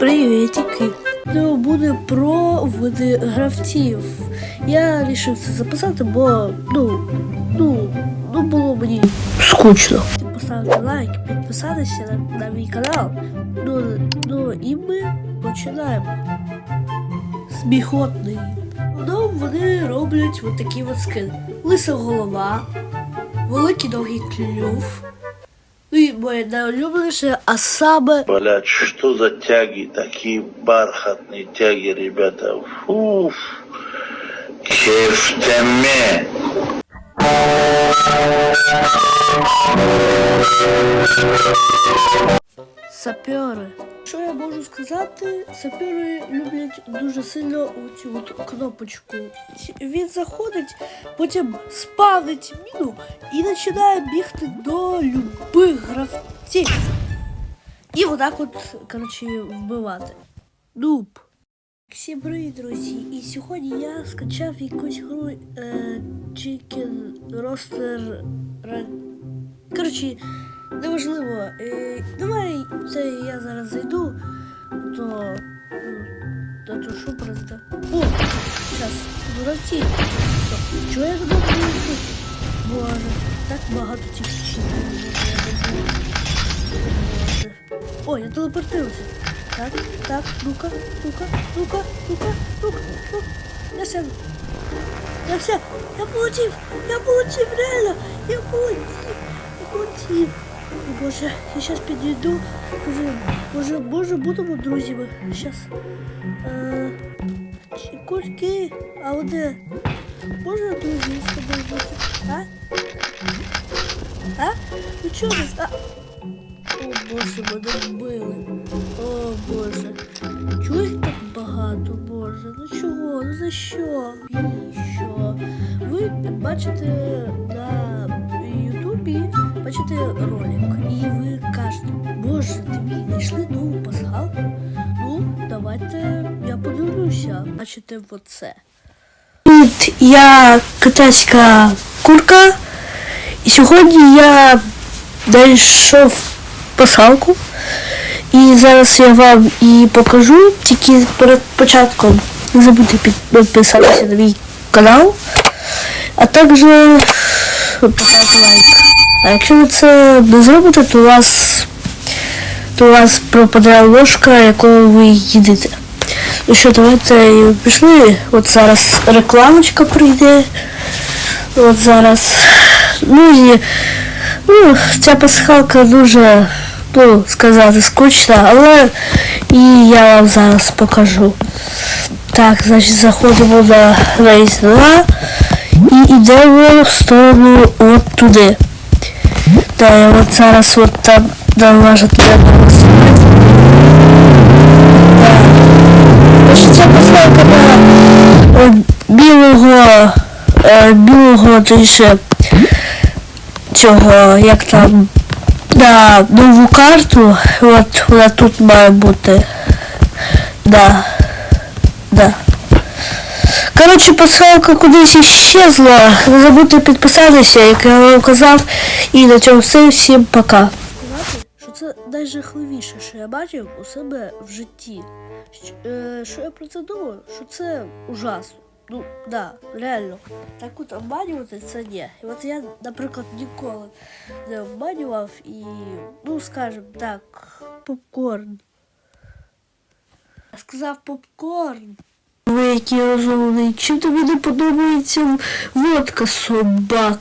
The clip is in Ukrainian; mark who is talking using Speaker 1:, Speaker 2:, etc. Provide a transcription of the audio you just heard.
Speaker 1: Привітики. Відео буде про види гравців. Я вирішив це записати, бо ну, ну, ну було мені скучно. Поставити лайк, підписатися на, на мій канал. Ну, ну і ми починаємо. Сміхотний. Ну, вони роблять от такі от скини. Лиса голова, великий довгий клюв. Ну моє найулюбленіше, а саме
Speaker 2: Блять, что за тяги, такие бархатные тяги, ребята. Фуф. Кефтеме.
Speaker 1: сапери. Я можу сказати? Сапери люблять дуже сильно оцю от кнопочку. Він заходить, потім спавнить міну і починає бігти до любих гравців. І отак от, коротше, вбивати. Нуб. Всім привіт, друзі! І сьогодні я скачав якусь гру е, Chicken Roaster Run. Коротше, неважливо. Е, давай це я зараз зайду, то. ну, То, то що просто. О! Зараз. Стоп, Чого я не можу? Боже, так багато цих щитів. Боже. О, я телепортився. Так, так, ну-ка, ну-ка, ну-ка, ну-ка, ну-ка, ну. Я сяду. Я все, я получив, я получив, реально, я получив, я получив. О, Боже, я сейчас підійду. Боже, боже, боже, будемо друзями. Сейчас. Е, Чекульки, а от де? Можна друзі з тобою бути? А? А? Ну чого? А? О боже, мене вбили. О боже. Чого їх так багато, боже? Ну чого? Ну за що? Що? Ви бачите на Ютубі, бачите ролик, і ви кажете, боже, тобі знайшли нову пасхалку? Ну, давайте я подивлюся. Бачите оце. Тут я китайська курка, і сьогодні я знайшов пасхалку. І зараз я вам і покажу, тільки перед початком не забудьте підписатися на мій канал, а також поставити лайк. А якщо ви це не зробите, то у вас, то у вас пропаде ложка, якою ви їдете. Ну що, давайте пішли. От зараз рекламочка прийде. От зараз. Ну і ну, ця пасхалка дуже, ну, сказати, скучна, але і я вам зараз покажу. Так, значить, заходимо на рейс 2 і йдемо в сторону от туди. Та я от зараз от там ваша треба Значить, ця пасхалка на е, білого, е, білого, точніше, цього, як там, на нову карту, от вона тут має бути. Да. Да. Коротше, пасхалка кудись іщезла. Не забудьте підписатися, як я вам казав. І на цьому все. Всім пока. Що це найжахливіше, що я бачив у себе в житті. Що я про це думаю? Що це ужасно. Ну, да, реально. Так от обманювати це ні. І от я, наприклад, ніколи не обманював і, ну, скажем так, попкорн. Сказав попкорн. Які розумний, чим тобі не подобається водка собак?